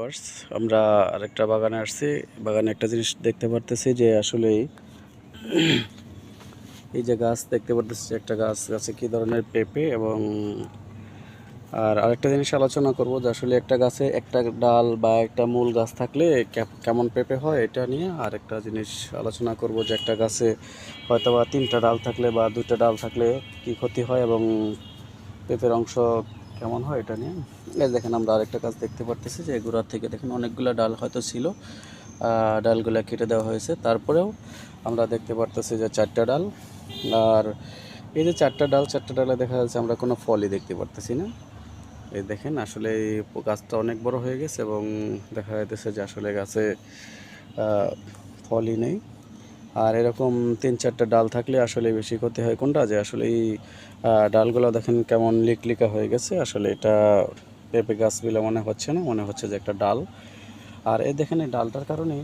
Viewers আমরা আরেকটা বাগানে আসছি। বাগানে একটা জিনিস দেখতে পারতেছি যে আসলে এই যে গাছ দেখতে পারতেছি একটা গাছ, গাছে কী ধরনের পেঁপে এবং আর আরেকটা জিনিস আলোচনা করব যে আসলে একটা গাছে একটা ডাল বা একটা মূল গাছ থাকলে কেমন পেঁপে হয় এটা নিয়ে। আর একটা জিনিস আলোচনা করব যে একটা গাছে হয়তো বা তিনটা ডাল থাকলে বা দুইটা ডাল থাকলে কি ক্ষতি হয় এবং পেঁপের অংশ কেমন হয় এটা নিয়ে? এই দেখেন, আমরা আরেকটা গাছ দেখতে পারতেছি যে গোড়ার থেকে দেখেন অনেকগুলো ডাল হয়তো ছিল ডালগুলা কেটে দেওয়া হয়েছে। তারপরেও আমরা দেখতে পারতেছি যে চারটা ডাল, আর এই যে চারটা ডাল, চারটা ডালে দেখা যাচ্ছে আমরা কোনো ফলই দেখতে পারতেছি না। এই দেখেন, আসলে এই গাছটা অনেক বড় হয়ে গেছে এবং দেখা যাইতেছে যে আসলে গাছে ফলই নেই। আর এরকম তিন চারটা ডাল থাকলে আসলে বেশি ক্ষতি হয়। কোনটা? যে আসলে এই ডালগুলো দেখেন কেমন লিকলিকা হয়ে গেছে। আসলে এটা পেঁপে গাছ বলে মনে হচ্ছে না, মনে হচ্ছে যে একটা ডাল। আর এই দেখেন এই ডালটার কারণে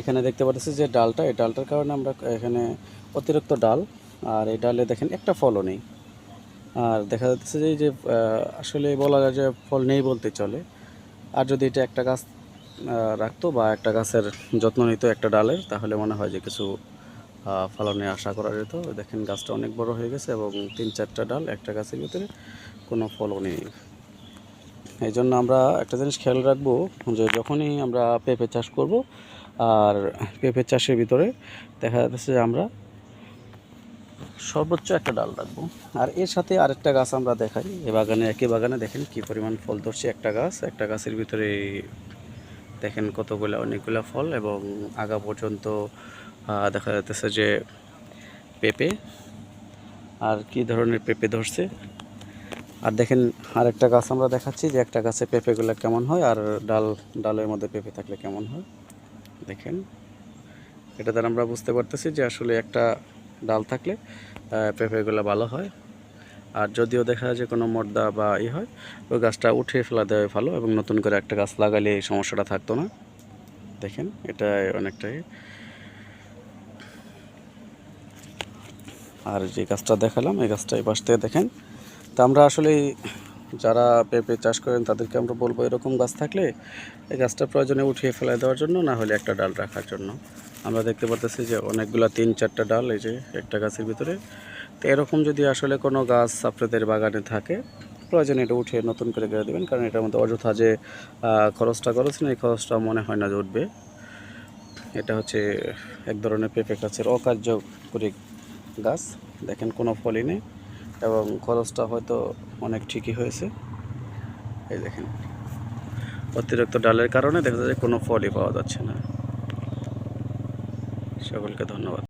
এখানে দেখতে পাচ্ছি যে ডালটা, এই ডালটার কারণে আমরা এখানে অতিরিক্ত ডাল আর এই ডালে দেখেন একটা ফলও নেই। আর দেখা যাচ্ছে যে যে আসলে বলা যায় যে ফল নেই বলতে চলে। আর যদি এটা একটা গাছ রাখতো বা একটা গাছের যত্ন নিত একটা ডালের, তাহলে মনে হয় যে কিছু ফলনে আশা করা যেত। দেখেন গাছটা অনেক বড় হয়ে গেছে এবং তিন চারটা ডাল একটা গাছের ভিতরে, কোনো ফলও নেই। এই জন্য আমরা একটা জিনিস খেয়াল রাখব যে যখনই আমরা পেঁপে চাষ করব, আর পেঁপে চাষের ভিতরে দেখা যাচ্ছে যে আমরা সর্বোচ্চ একটা ডাল রাখব। আর এর সাথে আরেকটা গাছ আমরা দেখাই। এ বাগানে, একই বাগানে দেখেন কি পরিমাণ ফল ধরছে একটা গাছ। একটা গাছের ভিতরে দেখেন কতগুলো, অনেকগুলো ফল এবং আগা পর্যন্ত দেখা যাচ্ছে যে পেঁপে, আর কি ধরনের পেঁপে ধরছে। আর দেখেন আরেকটা গাছ আমরা দেখাচ্ছি যে একটা গাছে পেঁপেগুলো কেমন হয়, আর ডাল, ডালের মধ্যে পেঁপে থাকলে কেমন হয়। দেখেন, এটা দ্বারা আমরা বুঝতে পারতেছি যে আসলে একটা ডাল থাকলে পেঁপেগুলো ভালো হয়। আর যদিও দেখা যায় যে কোনো মর্দা বা ই হয়, ওই গাছটা উঠিয়ে ফেলা দেওয়া ভালো এবং নতুন করে একটা গাছ লাগালে এই সমস্যাটা থাকতো না। দেখেন এটা অনেকটাই। আর যে গাছটা দেখালাম, এই গাছটা এই পাশ থেকে দেখেন। তা আমরা আসলে যারা পেঁপে চাষ করেন, তাদেরকে আমরা বলব এরকম গাছ থাকলে এই গাছটা প্রয়োজনে উঠিয়ে ফেলে দেওয়ার জন্য, না হলে একটা ডাল রাখার জন্য। আমরা দেখতে পারতেছি যে অনেকগুলা তিন চারটা ডাল, এই যে একটা গাছের ভিতরে। তো এরকম যদি আসলে কোনো গাছ আপনাদের বাগানে থাকে, প্রয়োজনে এটা উঠে নতুন করে গেড়ে দেবেন, কারণ এটার মধ্যে অযথা যে খরচটা করেছেন, এই খরচটা মনে হয় না যে উঠবে। এটা হচ্ছে এক ধরনের পেঁপে গাছের অকার্যকরী গাছ। দেখেন কোনো ফলই নেই এবং খরচটা হয়তো অনেক ঠিকই হয়েছে। এই দেখেন, অতিরিক্ত ডালের কারণে দেখা যায় কোনো ফলই পাওয়া যাচ্ছে না। সকলকে ধন্যবাদ।